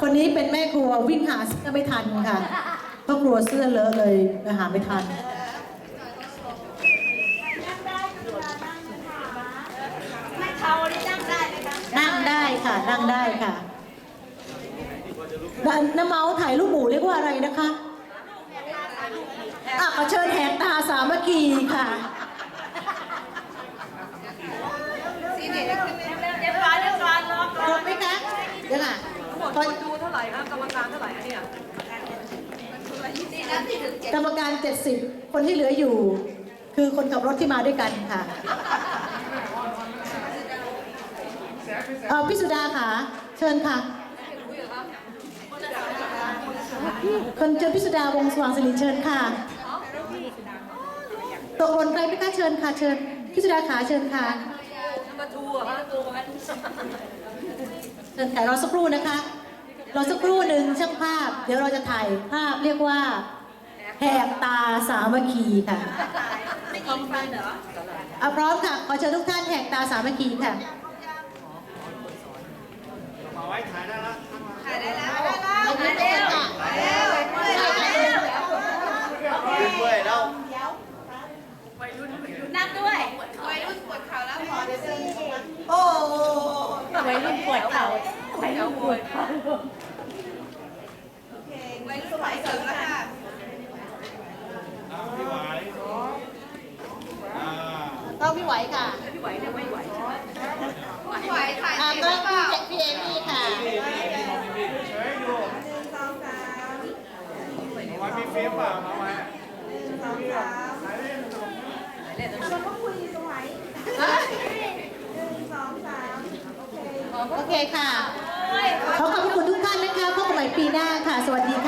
คนนี้เป็นแม่ครัววิ่งหาเสื้อไม่ทันค่ะเพราะกลัวเสื้อเลอะเลยหาไม่ทันไม่เขาได้นั่งได้ไหมคะนั่งได้ค่ะ นั่งได้ค่ะน้ำเมาส์ถ่ายรูปหมูเรียกว่าอะไรนะคะอะขอเชิญแหกตาสามัคคีค่ะเรียบร้อยเรียบร้อยรอบครบไหมคะเดี๋ยวค่ะ หมดคนดูเท่าไหร่ครับกรรมการเท่าไหร่อะเนี่ยสี่นาทีถึงเจ็ดกรรมการ 70 คนที่เหลืออยู่ คือคนขับรถที่มาด้วยกันค่ะเออพี่สุดาค่ะ เชิญค่ะคนเจอพิสุดาวงศ์สว่างสิริเชิญค่ะตกหล่นใครไหมคะเชิญค่ะ เชิญพิสุดาขาเชิญค่ะประตูอะครับตัวมันเชิญค่ะรอสักครู่นะคะ รอสักครู่หนึ่งช่างภาพ เดี๋ยวเราจะถ่ายภาพเรียกว่าแหกตาสามัคคีค่ะไม่ยิงฟันเหรอเอาพร้อมค่ะขอเชิญทุกท่านแหกตาสามัคคีค่ะ ถ่ายได้แล้วถ่ายได้แล้วถ่ายเร็วถ่ายเร็วถ่ายเร็ว ด้วยแล้ว นั่งด้วยวัยรุ่นปวดเข่าแล้วพอเลยโอ้ วัยรุ่น ปวดเข่าวัยรุ่นปวดเข่าวัยรุ่นสมัยเสริมแล้วค่ะพี่ไหวอ่าต้องพี่ไหวค่ะ พี่ไหวเนี่ยไม่ไหวใช่ไหมไหวถ่ายเสร็จต้แล้องวเปล่าพี่เอมี่ค่ะเฉยดูเอาไว้มีฟิล์มเปล่าเอาไว้ โอเคค่ะ ขอขอบคุณทุกท่านนะคะพบกันใหม่ปีหน้าค่ะ สวัสดีค่ะ